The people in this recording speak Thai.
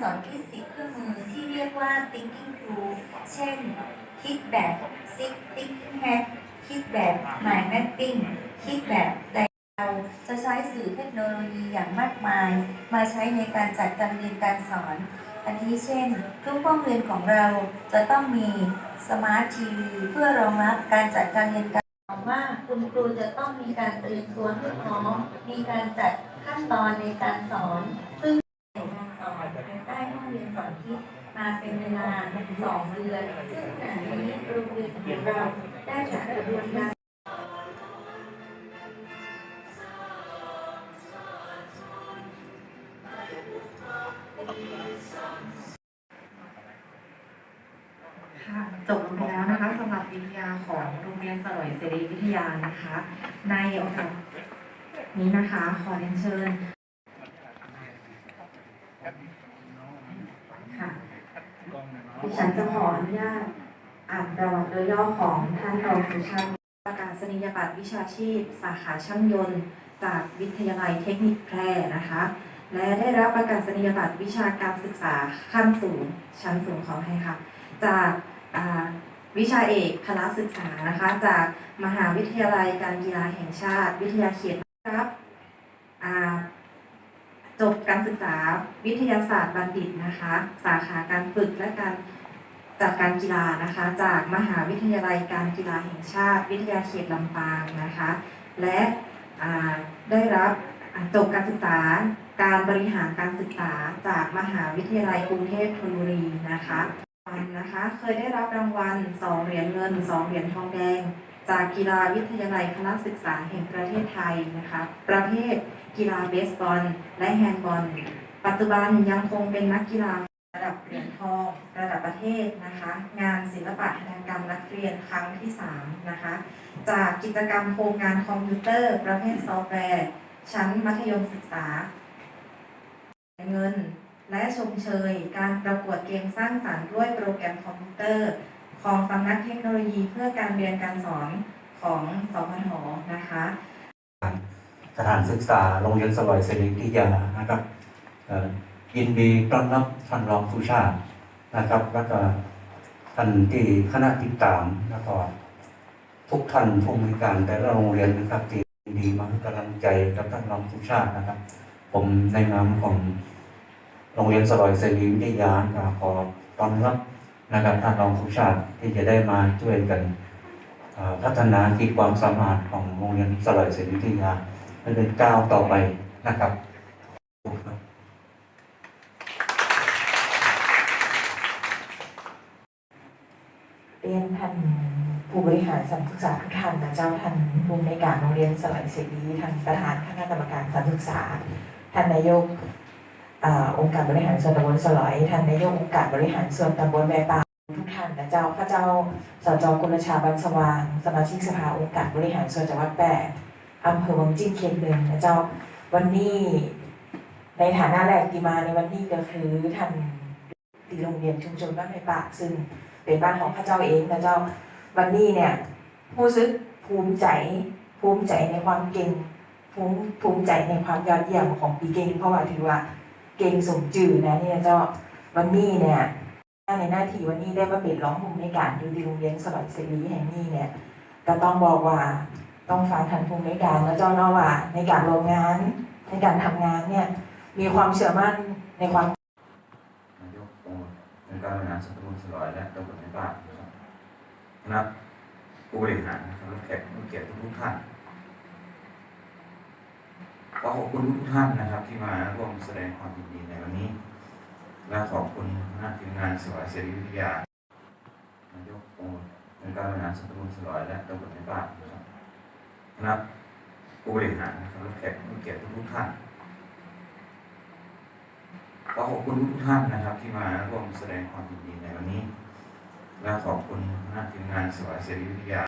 สอนคิดสิบเครื่องมือที่เรียกว่า thinking tool เช่น คิดแบบ six thinking hat คิดแบบ mind mapping คิดแบบไดเราจะใช้สื่อเทคโนโลยีอย่างมากมาย มาใช้ในการจัดการเรียนการสอน อันนี้เช่นทุกห้องเรียนของเราจะต้องมีสมาร์ททีวีเพื่อรองรับการจัดการเรียนการสอนว่าคุณครูจะต้องมีการเตรียมตัวให้พร้อมมีการจัดขั้นตอนในการสอน ซึ่ง สอนคิมาเป็นเวลาสองเดือน ซึ่งขณะนี้โรงเรียนของเราได้จัดกระบวนการค่ะจบลงไปแล้วนะคะสำหรับวิทยาของโรงเรียนสลอยเสรีวิทยานะคะ ในโอกาสนี้นะคะ ขอเรียนเชิญ ดิฉันจะขออนุญาตอ่านประวัติโดยย่อของท่านรองสุชาติประกาศนียบัตรวิชาชีพ สาขาช่างยนต์ จากวิทยาลัยเทคนิคแพร่นะคะ และได้รับประกาศนียบัตรวิชาการศึกษาขั้นสูงชั้นสูงขอให้ค่ะ จากวิชาเอกพละศึกษานะคะ จากมหาวิทยาลัยการกีฬาแห่งชาติ วิทยาเขตรับ จบการศึกษาวิทยาศาสตร์บัณฑิตนะคะ สาขาการฝึกและการจัดการกีฬานะคะ จากมหาวิทยาลัยการกีฬาแห่งชาติ วิทยาเขตลำปางนะคะ และได้รับจบการศึกษาการบริหารการศึกษาจากมหาวิทยาลัยกรุงเทพธนบุรีนะคะวันนะคะ เคยได้รับรางวัล 2 เหรียญเงิน 2 เหรียญทองแดง จากกีฬาวิทยาลัยพละศึกษาแห่งประเทศไทยนะคะ ประเภทกีฬาเบสบอล และแฮนด์บอล ปัจจุบันยังคงเป็นนักกีฬาระดับเหรียญทองระดับประเทศนะคะ งานศิลปะหัตถกรรมนักเรียนครั้งที่3นะคะ จากกิจกรรมโครงงานคอมพิวเตอร์ ประเภทซอฟต์แวร์ ชั้นมัธยมศึกษา เงิน และชมเชย การประกวดเกมสร้างสรรค์ด้วยโปรแกรมคอมพิวเตอร์ ของสำนักเทคโนโลยีเพื่อการเรียนการสอนของสพทนะคะสถานศึกษาโรงเรียนสลอยเสรีวิยานะครับยินดีต้อนรับท่านรองสุชาตินะครับ แล้วก็ท่านที่คณะติดตามแล้วก็ทุกท่านผู้มีการแต่ละโรงเรียนนะครับที่ดีมาให้กำลังใจกับท่านรองสุชาตินะครับ ผมในนามของโรงเรียนสลอยเสรีวิทยาขอต้อนรับ นะครับท่านรองสุชาติที่จะได้มาช่วยกันพัฒนาขีดความสามารถของโรงเรียนสลอยเสรีวิทยาให้เป็นก้าวต่อไปนะครับเรียนท่านผู้บริหารสถานศึกษาทุกท่านนะเจ้าท่านผู้ในการโรงเรียนสลัยเสรีท่านประธานคณะกรรมการสถานศึกษา ท่านนายก องค์การบริหารส่วนตำบลสลอยท่านนายกองค์การบริหารส่วนตำบลแม่ปาทุกท่านนะเจ้าพระเจ้าสจกุลชาบันสว่าง สมาชิกสภาองค์การบริหารส่วนจังหวัดแปดอำเภอวังจิ้งเขตหนึ่งนะเจ้าวันนี้ในฐานะแรกที่มาในวันนี้ก็คือท่านตีโรงเรียนชุมชนบ้านแม่ปากซึ่งเป็นบ้านของพระเจ้าเองนะเจ้าวันนี้เนี่ยรู้สึกภูมิใจภูมิใจในความเก่งภูมิภูมิใจในความยอดเยี่ยมของปีเก่งเพราะว่าถือว่า เก่งสมจื่อนะเนี่ยเจ้าวันนี้เนี่ยในหน้าที่วันนี้ได้มาเป็นร้องภูมิในการอยู่ที่โรงเรียนสวัสดิ์ศริแห่งนี้เนี่ยก็ต้องบอกว่าต้องฟังทันภูมิในการแล้วเจ้าเนาะว่าในการลงงานในการทำงานเนี่ยมีความเชื่อมั่นในความนายกองค์การบริหารส่วนตำบลสลอยและตำบลในบ้านนะครับคณะผู้บริหารนะครับและแขกผู้เกียรติทุกท่าน ขอขอบคุณทุกท่านนะครับ ที่มาร่วมแสดงความยินดีในวันนี้ และขอบคุณคณะทีมงานสวายเสรีวิทยานายกองค์องการบริหารส่วนตำบลสลอยและตำบลในบ้านนะครับคณะผู้บริหารนะครับและแขกผู้เกียรติทุกท่านขอขอบคุณทุกท่านนะครับ ที่มาร่วมแสดงความยินดีในวันนี้ และขอบคุณคณะทีมงานสวายเสรีวิทยา